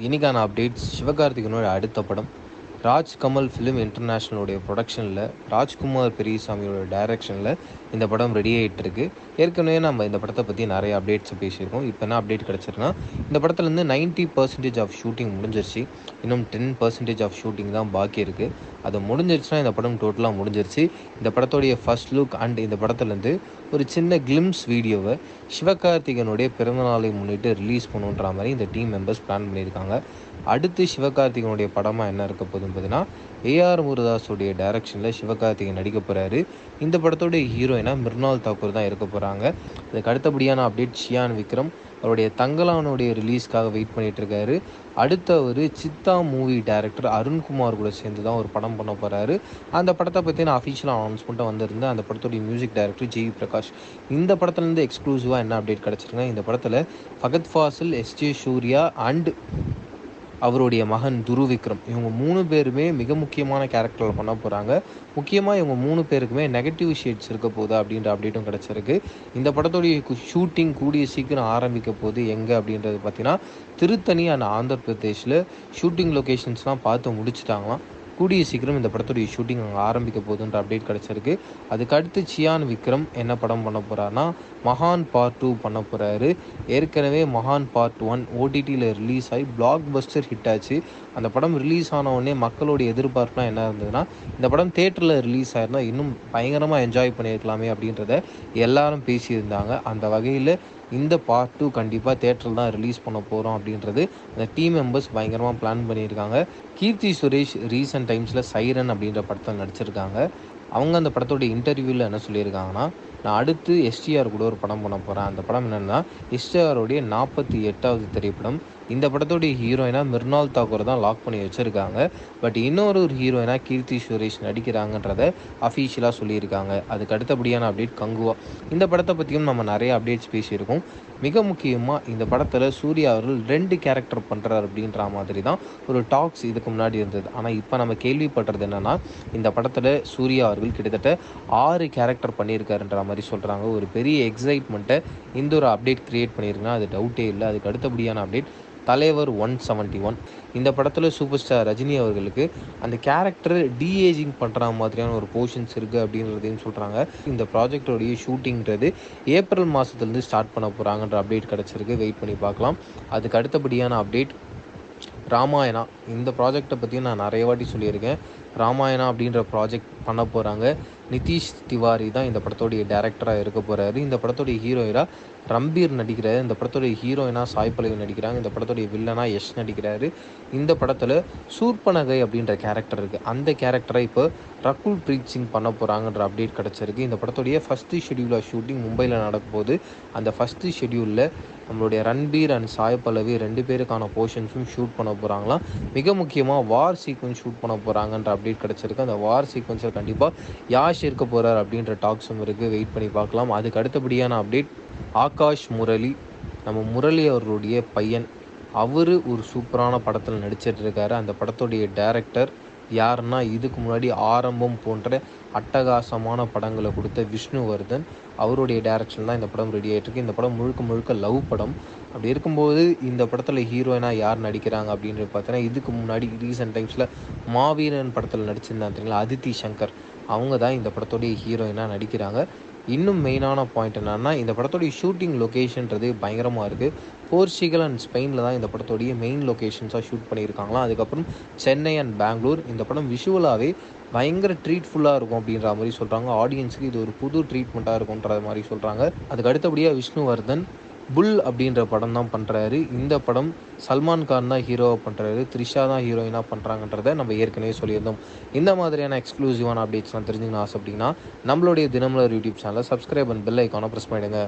இன்னைக்கான அப்டேட்ஸ் சிவகார்த்திகனோட அடுத்த படம். ராஜ் கமல் ஃபிலிம் இன்டர்நேஷ்னலோடைய ப்ரொடக்ஷனில் ராஜ்குமார் பெரியசாமியோட டைரக்ஷனில் இந்த படம் ரெடி ஆகிட்டு இருக்கு ஏற்கனவே நம்ம இந்த படத்தை பற்றி நிறைய அப்டேட்ஸ் பேசியிருக்கோம். இப்போ என்ன அப்டேட் கிடச்சிருக்குன்னா இந்த படத்துலேருந்து நைன்ட்டி பர்சன்டேஜ் ஆஃப் ஷூட்டிங் முடிஞ்சிருச்சு. இன்னும் டென் பர்சன்டேஜ் ஆஃப் ஷூட்டிங் தான் பாக்கி இருக்குது அது முடிஞ்சிருச்சுன்னா இந்த படம் டோட்டலாக முடிஞ்சிருச்சு. இந்த படத்தோடைய ஃபர்ஸ்ட் லுக் அண்ட் இந்த படத்துலேருந்து ஒரு சின்ன கிளிம்ஸ் வீடியோவை சிவகார்த்திகனுடைய பிறந்தநாளை முன்னிட்டு ரிலீஸ் பண்ணுன்ற மாதிரி இந்த டீம் மெம்பர்ஸ் பிளான் பண்ணியிருக்காங்க. அடுத்து சிவகார்த்திகனுடைய படமாக என்ன இருக்க போகுதுன்னு பார்த்தீங்கன்னா ஏஆர் முருதாஸுடைய டைரக்ஷனில் சிவகார்த்திகேயன் நடிக்க போகிறாரு இந்த படத்தோடைய ஹீரோயினா மிர்னால் தாக்கூர் தான் இருக்க போகிறாங்க இதுக்கு அடுத்தபடியான அப்டேட் ஷியான் விக்ரம் அவருடைய தங்கலானுடைய ரிலீஸ்க்காக வெயிட் பண்ணிகிட்டு இருக்காரு. அடுத்த ஒரு சித்தா மூவி டைரக்டர் அருண்குமார் கூட சேர்ந்து தான் ஒரு படம் பண்ண போகிறாரு அந்த படத்தை பற்றி நான் அஃபிஷியல் அனௌன்ஸ்மெண்ட்டை வந்திருந்தேன். அந்த படத்துடைய மியூசிக் டைரக்டர் ஜெய் பிரகாஷ். இந்த படத்துலேருந்து எக்ஸ்க்ளூசிவாக என்ன அப்டேட் கிடச்சிருக்குன்னா இந்த படத்தில் ஃபகத் ஃபாசில் எஸ்ஜே சூர்யா அண்ட் அவருடைய மகன் துரு விக்ரம். இவங்க மூணு பேருமே மிக முக்கியமான கேரக்டரில் பண்ண போகிறாங்க முக்கியமாக இவங்க மூணு பேருக்குமே நெகட்டிவ் ஷேட்ஸ் இருக்க போகுது அப்படின்ற அப்டேட்டும் கிடச்சிருக்கு. இந்த படத்துடைய ஷூட்டிங் கூடிய சீக்கிரம் ஆரம்பிக்க போகுது எங்கே அப்படின்றது பார்த்தீங்கன்னா திருத்தணி அண்ட் ஆந்திர பிரதேஷில் ஷூட்டிங் லொக்கேஷன்ஸ்லாம் பார்த்து முடிச்சிட்டாங்களாம். கூடிய சீக்கிரம் இந்த படத்துடைய ஷூட்டிங் அங்கே ஆரம்பிக்க போகுதுன்ற அப்டேட் கிடச்சிருக்கு. அதுக்கு அடுத்து சியான் விக்ரம் என்ன படம் பண்ண போகிறாருன்னா மகான் பார்ட் டூ பண்ண போகிறாரு ஏற்கனவே மகான் பார்ட் ஒன் ஓடிடியில் ரிலீஸ் ஆகி பிளாக் பஸ்டர் ஹிட் ஆச்சு. அந்த படம் ரிலீஸ் ஆன உடனே மக்களோட எதிர்பார்ப்புலாம் என்ன இருந்ததுன்னா இந்த படம் தேட்டரில் ரிலீஸ் ஆயிருந்தால் இன்னும் பயங்கரமாக என்ஜாய் பண்ணியிருக்கலாமே அப்படின்றத எல்லாரும் பேசியிருந்தாங்க. அந்த வகையில் இந்த பார்ட் டூ கண்டிப்பாக தேட்டரில் தான் ரிலீஸ் பண்ண போகிறோம் அப்படின்றது அந்த டீம் மெம்பர்ஸ் பயங்கரமாக பிளான் பண்ணியிருக்காங்க. கீர்த்தி சுரேஷ் ரீசெண்ட் டைம்ஸில் சைரன் அப்படின்ற படத்தில் நடிச்சிருக்காங்க. அவங்க அந்த படத்தோட இன்டர்வியூவில் என்ன சொல்லியிருக்காங்கன்னா நான் அடுத்து எஸ்டிஆர் கூட ஒரு படம் பண்ண போகிறேன் அந்த படம் என்னென்னா எஸ்டிஆருடைய நாற்பத்தி எட்டாவது திரைப்படம். இந்த படத்தோடைய ஹீரோயினாக மிர்னால் தாக்கூர் தான் லாக் பண்ணி வச்சுருக்காங்க. பட் இன்னொரு ஒரு ஹீரோயினாக கீர்த்தி சுரேஷ் நடிக்கிறாங்கன்றத அஃபீஷியலாக சொல்லியிருக்காங்க. அதுக்கு அடுத்தபடியான அப்டேட் கங்குவா. இந்த படத்தை பற்றியும் நம்ம நிறைய அப்டேட்ஸ் பேசியிருக்கோம். மிக முக்கியமாக இந்த படத்தில் சூர்யா அவர்கள் ரெண்டு கேரக்டர் பண்ணுறாரு அப்படின்ற மாதிரி தான் ஒரு டாக்ஸ் இதுக்கு முன்னாடி இருந்தது. ஆனால் இப்போ நம்ம கேள்விப்படுறது என்னென்னா இந்த படத்தில் சூர்யா அவர்கள் கிட்டத்தட்ட ஆறு கேரக்டர் பண்ணியிருக்காருன்ற மாதிரி சொல்கிறாங்க ஒரு பெரிய எக்ஸைட்மெண்ட்டை இந்த ஒரு அப்டேட் க்ரியேட் பண்ணியிருக்குன்னா அது டவுட்டே இல்லை. அதுக்கு அடுத்தபடியான அப்டேட் தலைவர் ஒன் செவன்ட்டி ஒன் இந்த படத்தில் சூப்பர் ஸ்டார் ரஜினி அவர்களுக்கு அந்த கேரக்டர் டீஏஜிங் பண்ணுற மாதிரியான ஒரு போர்ஷன்ஸ் இருக்குது அப்படின்றதையும் சொல்கிறாங்க இந்த ப்ராஜெக்டோடைய ஷூட்டிங்கிறது ஏப்ரல் மாதத்துலேருந்து ஸ்டார்ட் பண்ண போகிறாங்கன்ற அப்டேட் கிடச்சிருக்கு. வெயிட் பண்ணி பார்க்கலாம். அதுக்கு அடுத்தபடியான அப்டேட் ராமாயணா. இந்த ப்ராஜெக்டை பற்றியும் நான் நிறைய வாட்டி சொல்லியிருக்கேன். ராமாயணா அப்படின்ற ப்ராஜெக்ட் பண்ண போகிறாங்க நிதிஷ் திவாரி தான் இந்த படத்தோடைய டேரக்டராக இருக்க போகிறாரு இந்த படத்தோடைய ஹீரோயினாக ரம்பீர் நடிக்கிறாரு. இந்த படத்தோடைய ஹீரோயினாக சாய் பல்லவி நடிக்கிறாங்க. இந்த படத்தோடைய வில்லனா யஷ் நடிக்கிறாரு. இந்த படத்தில் சூர்பனகை அப்படின்ற கேரக்டர் இருக்குது அந்த கேரக்டரை இப்போ ரகுல் பிரீத் சிங் பண்ண போகிறாங்கன்ற அப்டேட் கிடச்சிருக்கு. இந்த படத்துடைய ஃபஸ்ட்டு ஷெடியூல் ஷூட்டிங் மும்பையில் நடக்கும்போது அந்த ஃபஸ்ட்டு ஷெடியூலில் நம்மளுடைய ரன்பீர் அண்ட் சாய் பல்லவி ரெண்டு பேருக்கான போர்ஷன்ஸும் ஷூட் பண்ண போகிறாங்களாம் மிக முக்கியமாக வார் சீக்வன்ஸ் ஷூட் பண்ண போகிறாங்கன்ற அப்டேட் கிடச்சிருக்கு. அந்த வார் சீக்வன்ஸில் கண்டிப்பாக யாஷ் இருக்க போகிறார் அப்படின்ற டாக்ஸும் இருக்குது வெயிட் பண்ணி பார்க்கலாம். அதுக்கு அடுத்தபடியான அப்டேட் ஆகாஷ் முரளி நம்ம முரளி அவர்களுடைய பையன். அவர் ஒரு சூப்பரான படத்தில் நடிச்சிட்டு இருக்காரு. அந்த படத்துடைய டைரக்டர் யாருன்னா இதுக்கு முன்னாடி ஆரம்பம் போன்ற அட்டகாசமான படங்களை கொடுத்த விஷ்ணுவர்தன். அவருடைய டேரக்ஷன் தான் இந்த படம் ரெடி ஆகிட்டுருக்கு இந்த படம் முழுக்க முழுக்க லவ் படம். அப்படி இருக்கும்போது இந்த படத்தில் ஹீரோயினாக யார் நடிக்கிறாங்க அப்படின்றது பார்த்தீங்கன்னா இதுக்கு முன்னாடி ரீசெண்ட் டைம்ஸில் மாவீரன் படத்தில் நடிச்சிருந்தாங்க தெரியுங்களா? அதித்தி சங்கர். அவங்க தான் இந்த படத்தோடைய ஹீரோயினாக நடிக்கிறாங்க. இன்னும் மெயினான பாயிண்ட் என்னென்னா இந்த படத்தோடைய ஷூட்டிங் லொக்கேஷன்றது பயங்கரமாக இருக்குது போர்ச்சுகல் அண்ட் ஸ்பெயினில் தான் இந்த படத்தோடைய மெயின் லொக்கேஷன்ஸாக ஷூட் பண்ணியிருக்காங்களாம். அதுக்கப்புறம் சென்னை அண்ட் பெங்களூர் இந்த படம் விஷுவலாகவே பயங்கர ட்ரீட்ஃபுல்லாக இருக்கும் அப்படின்ற மாதிரி சொல்கிறாங்க ஆடியன்ஸுக்கு இது ஒரு புது ட்ரீட்மெண்ட்டாக இருக்கும்ன்ற மாதிரி சொல்கிறாங்க அதுக்கு அடுத்தபடியாக விஷ்ணுவர்தன் புல் அப்படின்ற படம் தான் பண்ணுறாரு இந்த படம் சல்மான் கான் தான் ஹீரோவாக பண்ணுறாரு த்ரிஷா தான் ஹீரோயினாக பண்ணுறாங்கன்றத நம்ம ஏற்கனவே சொல்லியிருந்தோம். இந்த மாதிரியான எக்ஸ்க்ளூசிவான அப்டேட்ஸ்லாம் தெரிஞ்சுக்கணும் ஆசை அப்படின்னா நம்மளுடைய தினமலர் யூடியூப் சேனலை சப்ஸ்கிரைப் அண்ட் பெல் ஐக்கானை ப்ரெஸ் பண்ணிடுங்க.